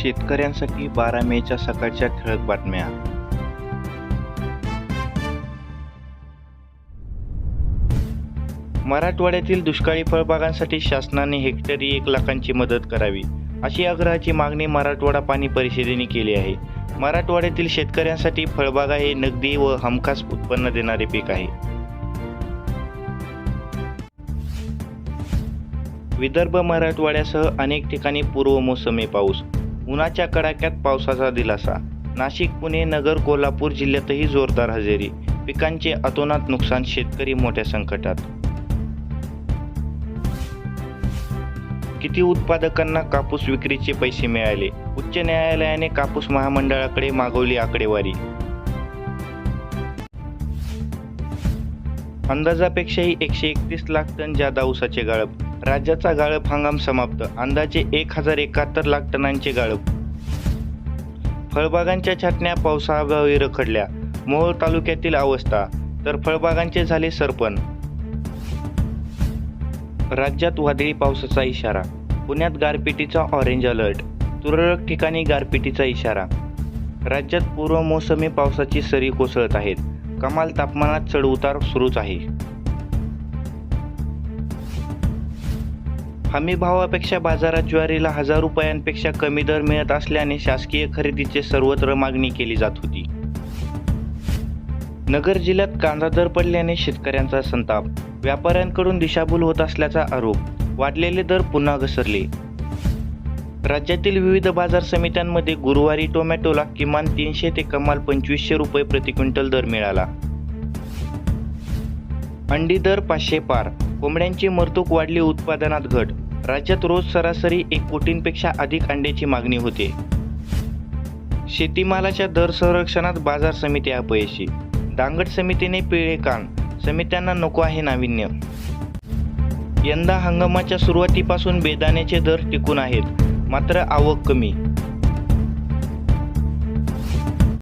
शेतकऱ्यांसाठी बारा मेच्या सकाळच्या ठळक बातम्या. मराठवाड्यातील दुष्काळी फळबागांसाठी शासनाने हेक्टरी एक लाखांची मदत करावी अशी आग्रहाची मागणी मराठवाडा पाणी परिषदेने केली आहे. मराठवाड्यातील शेतकऱ्यांसाठी फळबागा हे नगदी व हमखास उत्पन्न देणारे पीक आहे. विदर्भ मराठवाड्यासह अनेक ठिकाणी पूर्व मोसमी पाऊस उन्हाच्या कडाक्यात पावसाचा दिलासा. नाशिक पुणे नगर कोल्हापूर जिल्ह्यातही जोरदार हजेरी. पिकांचे अतोनात नुकसान शेतकरी मोठ्या संकटात. किती उत्पादकांना कापूस विक्रीचे पैसे मिळाले? उच्च न्यायालयाने कापूस महामंडळाकडे मागवली आकडेवारी. अंदाजापेक्षाही एकशे एकतीस लाख टन जादा ऊसाचे गाळप. राज्याचा गाळप हंगाम समाप्त. अंदाजे एक हजार एकाहत्तर लाख टनांचे गाळप फळबागांच्या छाटण्या पावसाअभावी रखडल्या. मोहोळ तालुक्यातील अवस्था. तर फळबागांचे झाले सरपण. राज्यात वादळी पावसाचा इशारा. पुण्यात गारपिटीचा ऑरेंज अलर्ट तुरळक ठिकाणी गारपिटीचा इशारा. राज्यात पूर्व मोसमी पावसाची सरी कोसळत आहेत. कमाल तापमानात चढउतार सुरूच आहे. हमी भावापेक्षा बाजारात ज्वारीला हजार रुपयांपेक्षा कमी दर मिळत असल्याने शासकीय खरेदीचे सर्वत्र मागणी केली जात होती. नगर जिल्ह्यात कांदा दर पडल्याने शेतकऱ्यांचा संताप व्यापाऱ्यांकडून दिशाभूल होत असल्याचा आरोप वाढलेले दर पुन्हा घसरले. राज्यातील विविध बाजार समित्यांमध्ये गुरुवारी टोमॅटोला किमान तीनशे ते कमाल पंचवीसशे रुपये प्रति क्विंटल दर मिळाला. अंडी दर पाचशे पार. कोंबड्यांची मरतूक वाढली उत्पादनात घट. राज्यात रोज सरासरी एक कोटींपेक्षा अधिक अंड्याची मागणी होते. शेतीमालाच्या दर संरक्षणात बाजार समिती अपयशी. दांगड समितीने पिळे कान. समित्यांना नको आहे नाविन्य. यंदा हंगामाच्या सुरुवातीपासून बेदाण्याचे दर टिकून आहेत. मात्र आवक कमी.